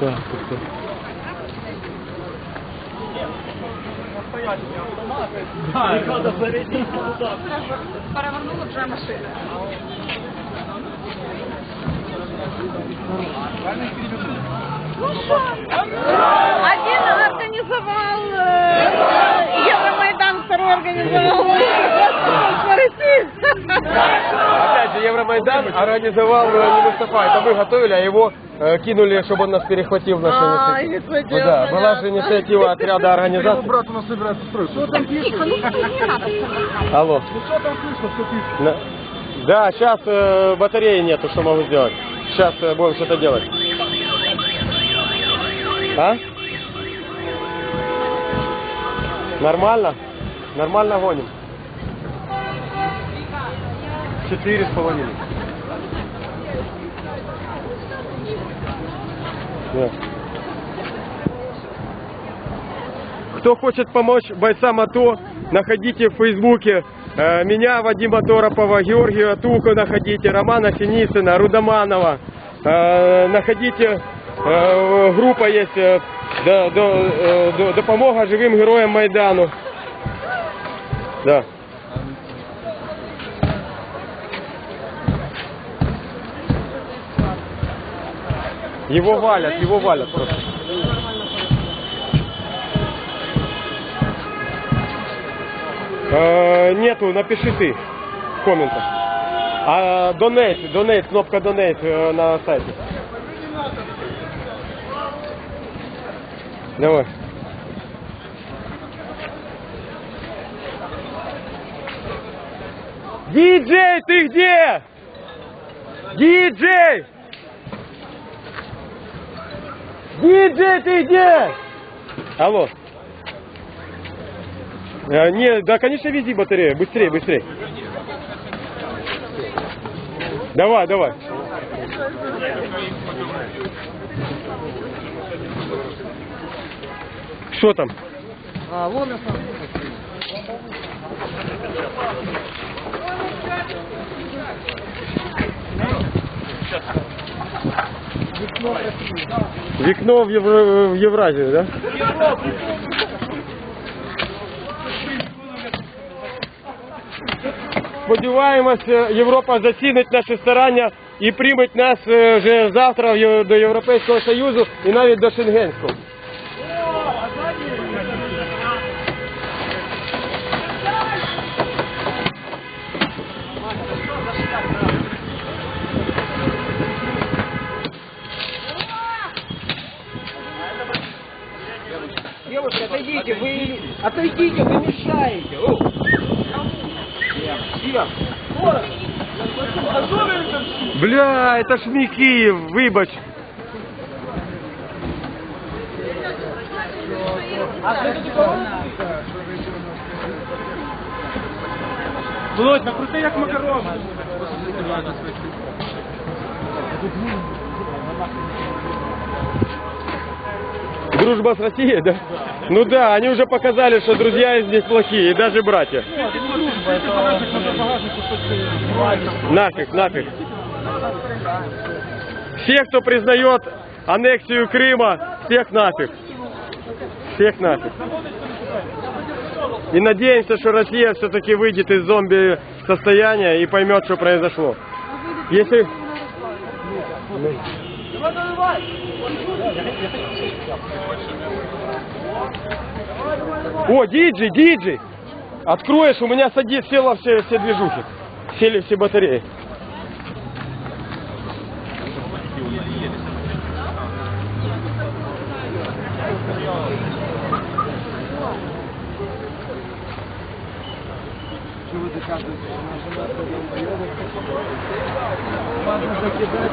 Да, да. так. Ну Один организовал. Евромайдан второй организовал. Опять же, Евромайдан организовал не Мустафа, это мы готовили, а его э, кинули, чтобы он нас перехватил в нашу А, Ну да, была же инициатива отряда организации. брат у нас собирается строить. Что там? Тихо, ну не надо все Алло. Ну что там слышно, что? На- Да, сейчас батареи нету, что могу сделать. Сейчас будем что-то делать. А? Нормально? Нормально гоним. Четыре с половиной. Да. Кто хочет помочь бойцам АТО, находите в Фейсбуке э, меня, Вадима Торопова, Георгия Тука находите, Романа Синицына, Рудоманова. Э, находите, э, группа есть, э, до, до, э, до- допомога живим героям Майдану. Да. Его валят, его валят просто. Э, нету, напиши ты в комментах. А донейт, донейт, кнопка донейт э, на сайте. Давай. Диджей, ты где? Диджей! Диджей, ты где? Алло. Э, не, да, конечно, вези батарею. Быстрее, быстрее. Давай, давай. Что там? А, вон сам. Вікно в, Євро... в Євразію, да? Сподіваємося, Європа зацінить наші старання і прийметь нас е, вже завтра до Європейського Союзу і навіть до Шенгенського. Девушка, отойдите, вы... Отойдите, вы мешаете. О. Всем. Бля, это ж мій Київ, вибач. Володь, накрути як макарон. Дружба с Россией, да? Ну да, они уже показали, что друзья них плохие, и даже братья. Нафиг, нафиг. Все, кто признает аннексию Крыма, всех нафиг. Всех нафиг. И надеемся, что Россия все-таки выйдет из зомби состояния и поймет, что произошло. Если... О, диджей, диджей! Откроешь, у меня садит, села все, все движухи. Сели все батареи. что вы доказываете? Она жена долбоебок. Можно закидать.